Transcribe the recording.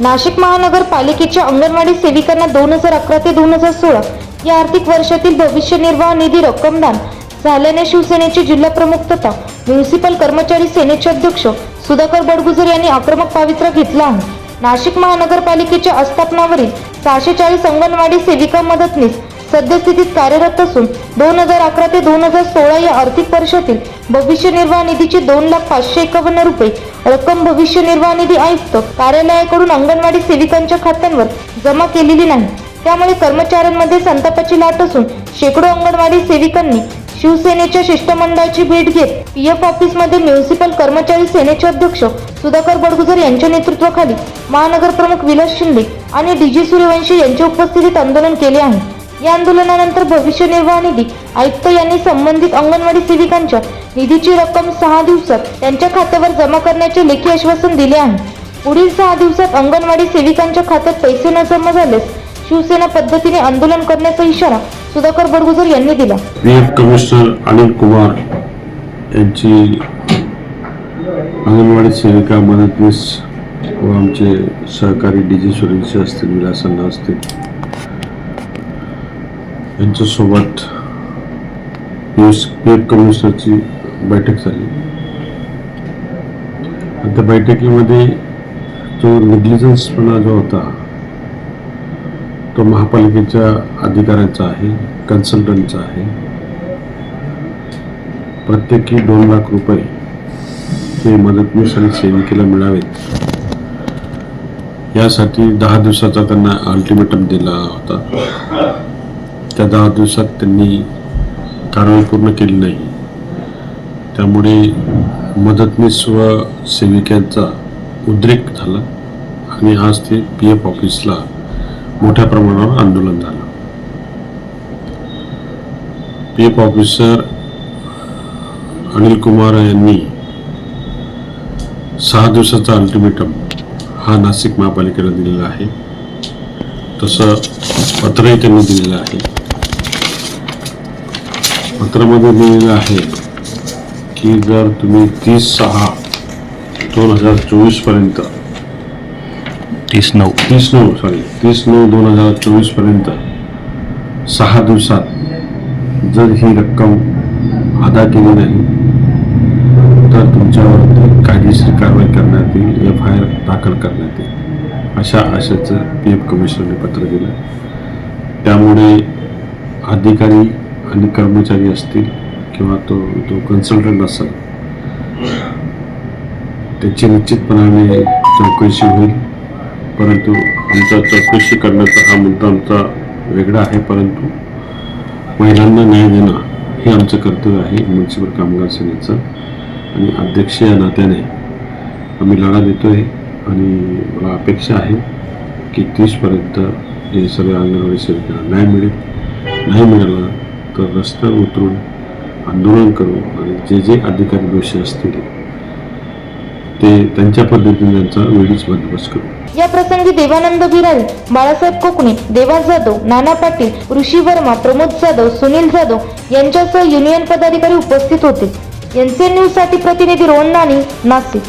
नाशिक महानगरपालिकेच्या अंगणवाडी सेविकांना दोन हजार अकरा ते दोन हजार सोळा या आर्थिक वर्षातील भविष्य निर्वाह निधी रक्कमदान झाल्याने शिवसेनेचे जिल्हाप्रमुख तथा म्युनिसिपल कर्मचारी सेनेचे अध्यक्ष सुधाकर बडगुजर यांनी आक्रमक पावित्र्य घेतला आहे. नाशिक महानगरपालिकेच्या आस्थापनावरील सहाशे चाळीस अंगणवाडी सेविका मदतनीस सद्यस्थितीत कार्यरत असून दोन हजार अकरा ते दोन हजार सोळा या आर्थिक वर्षातील भविष्य निर्वाह निधीची दोन लाख पाचशे एकावन्न रुपये रक्कम भविष्य निर्वाह निधी आयुक्त कार्यालयाकडून अंगणवाडी सेविकांच्या खात्यांवर जमा केलेली नाही. त्यामुळे कर्मचाऱ्यांमध्ये संतापाची लाट असून शेकडो अंगणवाडी सेविकांनी शिवसेनेच्या शिष्टमंडळाची भेट घेत पीएफ ऑफिसमध्ये म्युन्सिपल कर्मचारी सेनेचे अध्यक्ष सुधाकर बडगुजर यांच्या नेतृत्वाखाली महानगर प्रमुख विलास शिंदे आणि डीजी सूर्यवंशी यांच्या उपस्थितीत आंदोलन केले आहे. या आंदोलनानंतर भविष्य निर्वाह निधी आयुक्त यांनी संबंधित अंगणवाडी सेविकांच्या निधीची रक्कम सहा दिवसात त्यांच्या खात्यावर जमा करण्याचे लेखी आश्वासन दिले आहे. पुढील सहा दिवसात अंगणवाडी सेविकांच्या खात्यात पैसे न जमा झाल्यास शिवसेना पद्धतीने आंदोलन करण्याचा इशारा सुधाकर बडगुजर यांनी दिला. पी कमिशनर अनिल कुमार यांची अंगणवाडी सेविका मदतनीस व आमचे सहकारी डी जी सुरेंशी असतील विलासांना असतील यांच्यासोबत पी कमिशनरची बैठक झाली. आणि त्या बैठकीमध्ये जो निग्लिजन्सपणा जो होता तो महापालिकेच्या अधिकाऱ्यांचा आहे कन्सल्टंटचा आहे. प्रत्येकी दोन लाख रुपये हे मदतनीस आणि सेविकेला मिळावेत. यासाठी दहा दिवसाचा त्यांना अल्टिमेटम दिला होता. त्या दहा दिवसात त्यांनी कारवाई पूर्ण केली नाही. त्यामुळे मदतनीस व सेविकांचा उद्रेक झाला आणि आज ते पी एफ ऑफिसला मोठ्या प्रमाणावर आंदोलन झालं. P F officer Anil Kumar यांनी सहा दिवसाचा अल्टिमेटम हा नाशिक महापालिकेला दिलेला आहे. तसं पत्रही त्यांनी दिलेलं आहे. पत्रामध्ये दिलेलं आहे की जर तुम्ही तीस सहा दोन हजार चोवीसपर्यंत तीस नऊ. तीस नऊ सॉरी तीस नऊ दोन हजार चोवीसपर्यंत सहा दिवसात जर ही रक्कम अदा केली नाही तर तुमच्यावर कायदेशीर कारवाई करण्यात येईल एफ आय आर दाखल करण्यात येईल. अशा आशेचं पी एफ कमिशनरने पत्र दिलं. त्यामुळे अधिकारी आणि कर्मचारी असतील किंवा तो जो कन्सल्टंट असेल त्याची निश्चितपणाने चौकशी होईल. परंतु आमचा चौकशी करण्याचा हा मुद्दा आमचा वेगळा आहे परंतु महिलांना न्याय देणं हे आमचं कर्तव्य आहे म्युन्सिपल कामगार सेनेचं. आणि अध्यक्ष या नात्याने आम्ही लढा देतो आहे आणि मला अपेक्षा आहे की तीसपर्यंत हे सगळ्या अंगणवाडी सेविकांना न्याय मिळेल. नाही मिळाला तर रस्त्यावर उतरून आंदोलन करू आणि जे जे अधिकारी दोषी असतील ते त्यांच्या पद्धतीने त्यांचा वेळीच बंदोबस्त करू या प्रसंगी देवानंद बिरारी बाळासाहेब कोकणे देवा जाधव नाना पाटील ऋषी वर्मा प्रमोद जाधव सुनील जाधव यांच्यासह युनियन पदाधिकारी उपस्थित होते. एनसीएन न्यूजसाठी प्रतिनिधी रोहन नानी नाशिक.